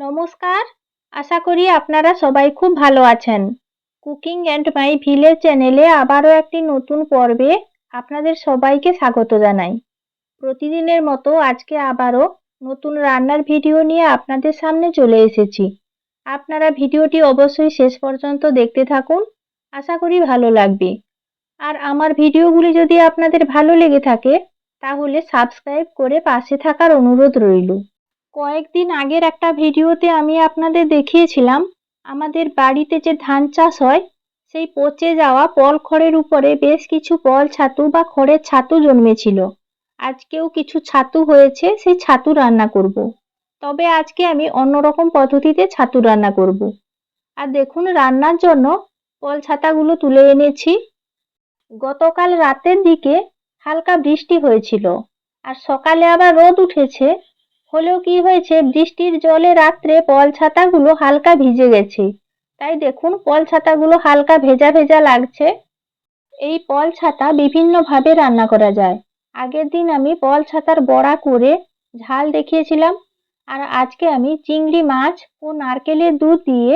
নমস্কার। আশা করি আপনারা সবাই খুব ভালো আছেন। কুকিং অ্যান্ড মাই ভিলেজ চ্যানেলে আবারও একটি নতুন পর্বে আপনাদের সবাইকে স্বাগত জানাই। প্রতিদিনের মতো আজকে আবারও নতুন রান্নার ভিডিও নিয়ে আপনাদের সামনে চলে এসেছি। আপনারা ভিডিওটি অবশ্যই শেষ পর্যন্ত দেখতে থাকুন। আশা করি ভালো লাগবে। আর আমার ভিডিওগুলি যদি আপনাদের ভালো লেগে থাকে, তাহলে সাবস্ক্রাইব করে পাশে থাকার অনুরোধ রইল। কয়েকদিন আগের একটা ভিডিওতে আমি আপনাদের দেখিয়েছিলাম, আমাদের বাড়িতে যে ধান চাষ হয়, সেই পচে যাওয়া পল খড়ের উপরে বেশ কিছু পল ছাতু বা খড়ের ছাতু জন্মেছিল আজকেও কিছু ছাতু হয়েছে, সেই ছাতু রান্না করব। তবে আজকে আমি অন্যরকম পদ্ধতিতে ছাতু রান্না করব। আর দেখুন, রান্নার জন্য পল ছাতাগুলো তুলে এনেছি গতকাল রাতের দিকে হালকা বৃষ্টি হয়েছিল, আর সকালে আবার রোদ উঠেছে হলেও কি হয়েছে? বৃষ্টির জলে রাত্রে পল ছাতাগুলো হালকা ভিজে গেছে। তাই দেখুন, পল ছাতাগুলো হালকা ভেজা ভেজা লাগছে। এই পল ছাতা বিভিন্নভাবে রান্না করা যায়। আগের দিন আমি পল ছাতার বড়া করে ঝাল দেখিয়েছিলাম, আর আজকে আমি চিংড়ি মাছ ও নারকেলের দুধ দিয়ে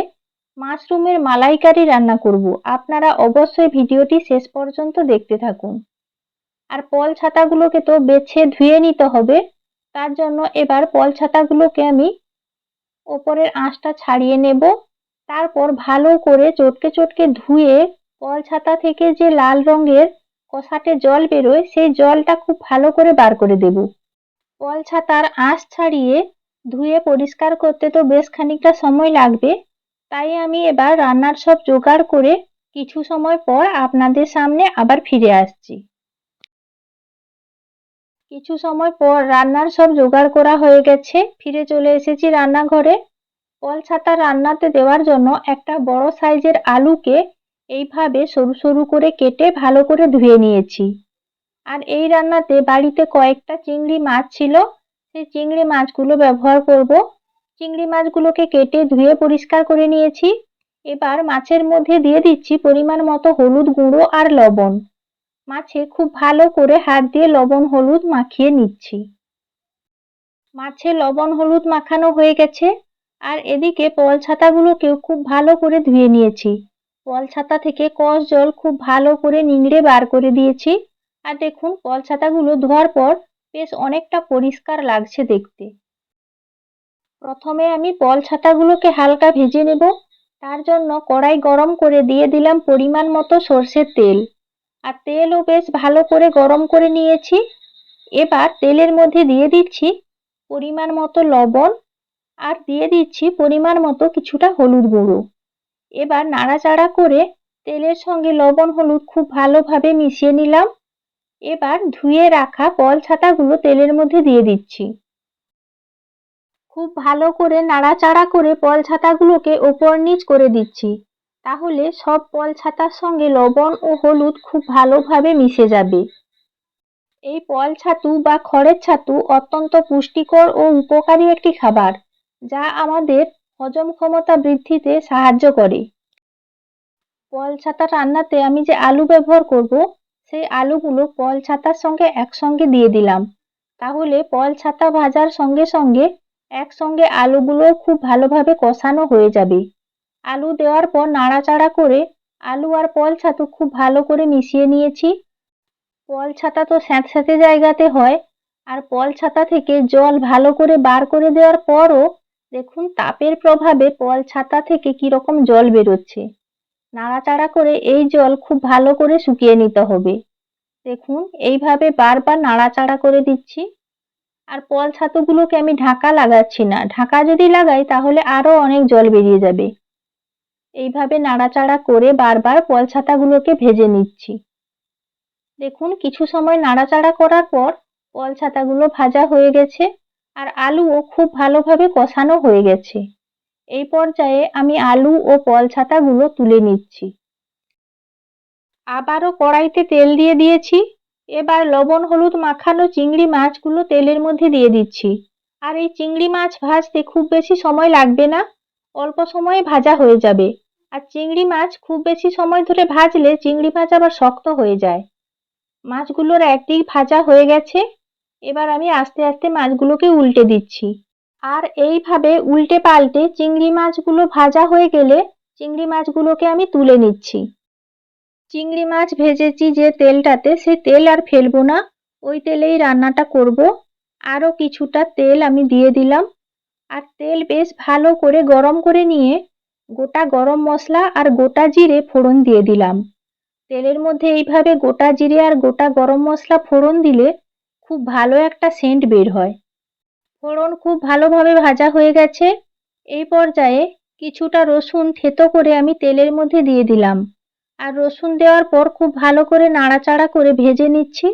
মাশরুমের মালাইকারি রান্না করব। আপনারা অবশ্যই ভিডিওটি শেষ পর্যন্ত দেখতে থাকুন। আর পল ছাতাগুলোকে তো বেছে ধুয়ে নিতে হবে। তার জন্য এবার পল ছাতাগুলোকে আমি ওপরের আঁশটা ছাড়িয়ে নেব। তারপর ভালো করে চটকে চটকে ধুয়ে পল ছাতা থেকে যে লাল রঙের কষাটে জল বেরোয়, সেই জলটা খুব ভালো করে বার করে দেব। পল ছাতার আঁশ ছাড়িয়ে ধুয়ে পরিষ্কার করতে তো বেশ খানিকটা সময় লাগবে। তাই আমি এবার রান্নার সব জোগাড় করে কিছু সময় পর আপনাদের সামনে আবার ফিরে আসছি। কিছু সময় পর রান্নার সব জোগাড় করা হয়ে গেছে। ফিরে চলে এসেছি রান্নাঘরে। কল ছাতা রান্নাতে দেওয়ার জন্য একটা বড় সাইজের আলুকে এইভাবে সরু সরু করে কেটে ভালো করে ধুয়ে নিয়েছি। আর এই রান্নাতে বাড়িতে কয়েকটা চিংড়ি মাছ ছিল। সেই চিংড়ি মাছগুলো ব্যবহার করব। চিংড়ি মাছগুলোকে কেটে ধুয়ে পরিষ্কার করে নিয়েছি। এবার মাছের মধ্যে দিয়ে দিচ্ছি পরিমাণ মতো হলুদ গুঁড়ো আর লবণ। মাছে খুব ভালো করে হাত দিয়ে লবণ হলুদ মাখিয়ে নিচ্ছি। মাছে লবণ হলুদ মাখানো হয়ে গেছে আর এদিকে পল ছাতাগুলোকেও খুব ভালো করে ধুয়ে নিয়েছি। পল ছাতা থেকে কষ জল খুব ভালো করে নিংড়ে বার করে দিয়েছি। আর দেখুন, পল ছাতাগুলো ধোয়ার পর বেশ অনেকটা পরিষ্কার লাগছে দেখতে। প্রথমে আমি পল ছাতাগুলোকে হালকা ভেজে নেব। তার জন্য কড়াই গরম করে দিয়ে দিলাম পরিমাণ মতো সর্ষের তেল। আর তেলও বেশ ভালো করে গরম করে নিয়েছি। এবার তেলের মধ্যে দিয়ে দিচ্ছি পরিমাণ মতো লবণ আর দিয়ে দিচ্ছি পরিমাণ মতো কিছুটা হলুদ গুঁড়ো। এবার নাড়াচাড়া করে তেলের সঙ্গে লবণ হলুদ খুব ভালোভাবে মিশিয়ে নিলাম। এবার ধুয়ে রাখা কল ছাতাগুলো তেলের মধ্যে দিয়ে দিচ্ছি। খুব ভালো করে নাড়াচাড়া করে পল ছাতাগুলোকে ওপর নিচ করে দিচ্ছি। তাহলে সব পল ছাতার সঙ্গে লবণ ও হলুদ খুব ভালোভাবে মিশে যাবে। এই পল ছাতু বা খড়ের ছাতু অত্যন্ত পুষ্টিকর ও উপকারী একটি খাবার, যা আমাদের হজম ক্ষমতা বৃদ্ধিতে সাহায্য করে। পল ছাতা রান্নাতে আমি যে আলু ব্যবহার করব সেই আলুগুলো পল ছাতার সঙ্গে একসঙ্গে দিয়ে দিলাম। তাহলে পল ছাতা ভাজার সঙ্গে সঙ্গে একসঙ্গে আলুগুলো খুব ভালোভাবে কষানো হয়ে যাবে। আলু দেওয়ার পর নাড়াচাড়া করে আলু আর পল ছাতু খুব ভালো করে মিশিয়ে নিয়েছি। পল ছাতা তো স্যাঁতস্যাঁতে জায়গাতে হয় আর পল ছাতা থেকে জল ভালো করে বার করে দেওয়ার পরও দেখুন তাপের প্রভাবে পল ছাতা থেকে কীরকম জল বেরোচ্ছে। নাড়াচাড়া করে এই জল খুব ভালো করে শুকিয়ে নিতে হবে। দেখুন এইভাবে বারবার নাড়াচাড়া করে দিচ্ছি। আর পল ছাতুগুলোকে আমি ঢাকা লাগাচ্ছি না। ঢাকা যদি লাগাই তাহলে আরও অনেক জল বেরিয়ে যাবে। এইভাবে নাড়াচাড়া করে বারবার পল ছাতাগুলোকে ভেজে নিচ্ছি। দেখুন, কিছু সময় নাড়াচাড়া করার পর পল ছাতাগুলো ভাজা হয়ে গেছে আর আলুও খুব ভালোভাবে কষানো হয়ে গেছে। এই পর্যায়ে আমি আলু ও পল ছাতাগুলো তুলে নিচ্ছি। আবারও কড়াইতে তেল দিয়ে দিয়েছি। এবার লবণ, হলুদ মাখানো চিংড়ি মাছগুলো তেলের মধ্যে দিয়ে দিচ্ছি। আর এই চিংড়ি মাছ ভাজতে খুব বেশি সময় লাগবে না, অল্প সময়ে ভাজা হয়ে যাবে। আর চিংড়ি মাছ খুব বেশি সময় ধরে ভাজলে চিংড়ি মাছ আবার শক্ত হয়ে যায়। মাছগুলোর একদিক ভাজা হয়ে গেছে, এবার আমি আস্তে আস্তে মাছগুলোকে উল্টে দিচ্ছি। আর এইভাবে উল্টে পাল্টে চিংড়ি মাছগুলো ভাজা হয়ে গেলে চিংড়ি মাছগুলোকে আমি তুলে নিচ্ছি। চিংড়ি মাছ ভেজেছি যে তেলটাতে, সে তেল আর ফেলব না, ওই তেলেই রান্নাটা করব। আরও কিছুটা তেল আমি দিয়ে দিলাম। আর তেল বেশ ভালো করে গরম করে নিয়ে গোটা গরম মশলা আর গোটা জিরে ফোড়ন দিয়ে দিলাম। তেলের মধ্যে এইভাবে গোটা জিরে আর গোটা গরম মশলা ফোড়ন দিলে খুব ভালো একটা সেন্ট বের হয়। ফোড়ন খুব ভালোভাবে ভাজা হয়ে গেছে। এই পর্যায়ে কিছুটা রসুন থেতো করে আমি তেলের মধ্যে দিয়ে দিলাম। আর রসুন দেওয়ার পর খুব ভালো করে নাড়াচাড়া করে ভেজে নিচ্ছি।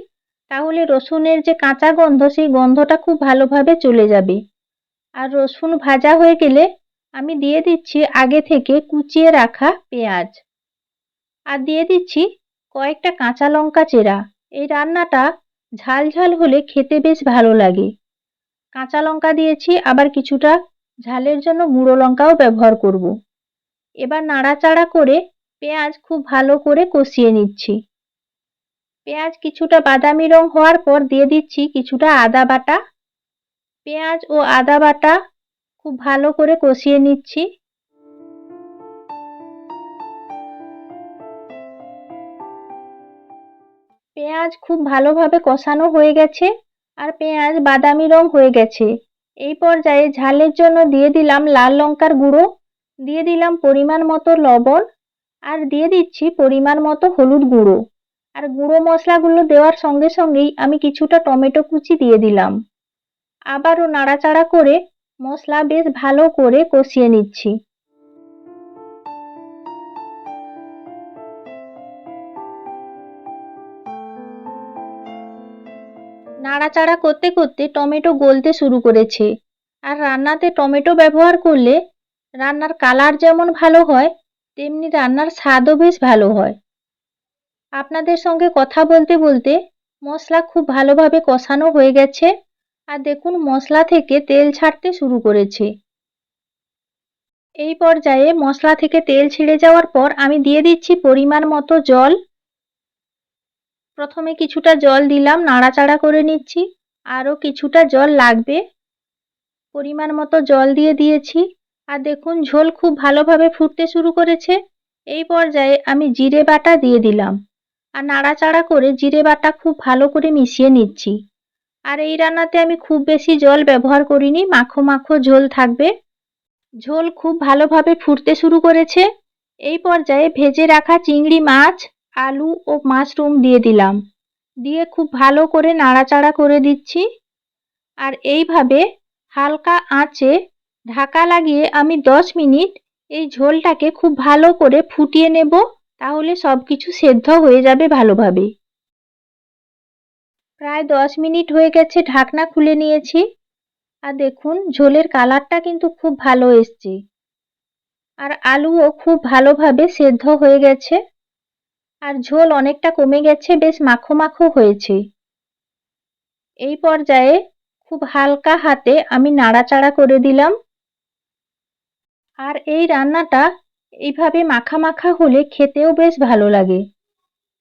তাহলে রসুনের যে কাঁচা গন্ধ, সেই গন্ধটা খুব ভালোভাবে চলে যাবে। আর রসুন ভাজা হয়ে গেলে আমি দিয়ে দিচ্ছি আগে থেকে কুচিয়ে রাখা পেঁয়াজ। আর দিয়ে দিচ্ছি কয়েকটা কাঁচা লঙ্কা চেরা। এই রান্নাটা ঝাল ঝাল হলে খেতে বেশ ভালো লাগে। কাঁচা লঙ্কা দিয়েছি, আবার কিছুটা ঝালের জন্য মুড়ো লঙ্কাও ব্যবহার করব। এবার নাড়াচাড়া করে পেঁয়াজ খুব ভালো করে কষিয়ে নিচ্ছি। পেঁয়াজ কিছুটা বাদামি রং হওয়ার পর দিয়ে দিচ্ছি কিছুটা আদা বাটা। পেঁয়াজ ও আদা বাটা খুব ভালো করে কষিয়ে নিচ্ছি। পেঁয়াজ খুব ভালোভাবে কষানো হয়ে গেছে আর পেঁয়াজ বাদামি রং হয়ে গেছে। এই পর্যায়ে ঝালের জন্য দিয়ে দিলাম লাল লঙ্কার গুঁড়ো, দিয়ে দিলাম পরিমাণ মতো লবণ আর দিয়ে দিচ্ছি পরিমাণ মতো হলুদ গুঁড়ো। আর গুঁড়ো মশলাগুলো দেওয়ার সঙ্গে সঙ্গেই আমি কিছুটা টমেটো কুচি দিয়ে দিলাম। আবারও নাড়াচাড়া করে মশলা বেশ ভালো করে কষিয়ে নিচ্ছি। নাড়াচাড়া করতে করতে টমেটো গলতে শুরু করেছে। আর রান্নাতে টমেটো ব্যবহার করলে রান্নার কালার যেমন ভালো হয়, তেমনি রান্নার স্বাদও বেশ ভালো হয়। আপনাদের সঙ্গে কথা বলতে বলতে মশলা খুব ভালোভাবে কষানো হয়ে গেছে। আর দেখুন মশলা থেকে তেল ছাড়তে শুরু করেছে। এই পর্যায়ে মশলা থেকে তেল ছিঁড়ে যাওয়ার পর আমি দিয়ে দিচ্ছি পরিমাণ মতো জল। প্রথমে কিছুটা জল দিলাম, নাড়াচাড়া করে নিচ্ছি। আরও কিছুটা জল লাগবে। পরিমাণ মতো জল দিয়ে দিয়েছি। আর দেখুন ঝোল খুব ভালোভাবে ফুটতে শুরু করেছে। এই পর্যায়ে আমি জিরে বাটা দিয়ে দিলাম। আর নাড়াচাড়া করে জিরে বাটা খুব ভালো করে মিশিয়ে নিচ্ছি। আর এই রান্নাতে আমি খুব বেশি জল ব্যবহার করিনি, মাখো মাখো ঝোল থাকবে। ঝোল খুব ভালোভাবে ফুটতে শুরু করেছে। এই পর্যায়ে ভেজে রাখা চিংড়ি মাছ, আলু ও মাশরুম দিয়ে দিলাম। দিয়ে খুব ভালো করে নাড়াচাড়া করে দিচ্ছি। আর এইভাবে হালকা আঁচে ঢাকা লাগিয়ে আমি দশ মিনিট এই ঝোলটাকে খুব ভালো করে ফুটিয়ে নেব, তাহলে সব কিছু সেদ্ধ হয়ে যাবে ভালোভাবে। প্রায় দশ মিনিট হয়ে গেছে ঢাকনা খুলে নিয়েছি। আর দেখুন, ঝোলের কালারটা কিন্তু খুব ভালো এসছে। আর আলুও খুব ভালোভাবে সেদ্ধ হয়ে গেছে। আর ঝোল অনেকটা কমে গেছে, বেশ মাখো মাখো হয়েছে। এই পর্যায়ে খুব হালকা হাতে আমি নাড়াচাড়া করে দিলাম। আর এই রান্নাটা এইভাবে মাখা মাখা হলে খেতেও বেশ ভালো লাগে।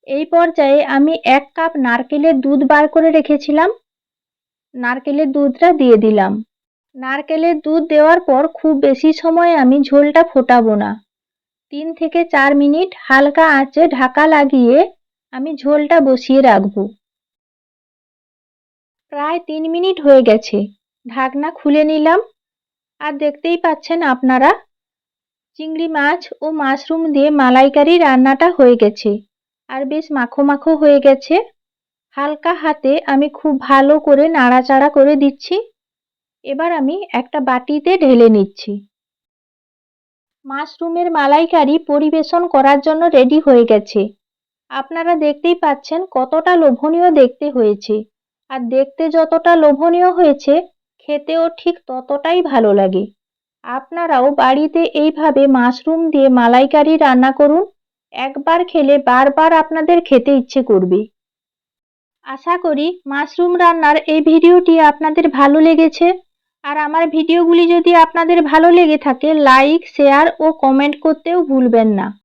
এই পর্যায়ে আমি এক কাপ নারকেলের দুধ বার করে রেখেছিলাম। নারকেলের দুধটা দিয়ে দিলাম। নারকেলের দুধ দেওয়ার পর খুব বেশি সময় আমি ঝোলটা ফোটাবো না। তিন থেকে চার মিনিট হালকা আঁচে ঢাকা লাগিয়ে আমি ঝোলটা বসিয়ে রাখব। প্রায় তিন মিনিট হয়ে গেছে। ঢাকনা খুলে নিলাম। আর দেখতেই পাচ্ছেন আপনারা, চিংড়ি মাছ ও মাশরুম দিয়ে মালাইকারি রান্নাটা হয়ে গেছে। আর বেশ মাখো মাখো হয়ে গেছে। হালকা হাতে আমি খুব ভালো করে নাড়াচাড়া করে দিচ্ছি। এবার আমি একটা বাটিতে ঢেলে নিচ্ছি। মাশরুমের মালাইকারি পরিবেশন করার জন্য রেডি হয়ে গেছে। আপনারা দেখতেই পাচ্ছেন কতটা লোভনীয় দেখতে হয়েছে। আর দেখতে যতটা লোভনীয় হয়েছে, খেতেও ঠিক ততটাই ভালো লাগে। আপনারাও বাড়িতে এইভাবে মাশরুম দিয়ে মালাইকারি রান্না করুন। একবার খেলে বারবার আপনাদের খেতে ইচ্ছে করবে। আশা করি মাশরুম রান্নার এই ভিডিওটি আপনাদের ভালো লেগেছে। আর আমার ভিডিওগুলি যদি আপনাদের ভালো লেগে থাকে, লাইক, শেয়ার ও কমেন্ট করতেও ভুলবেন না।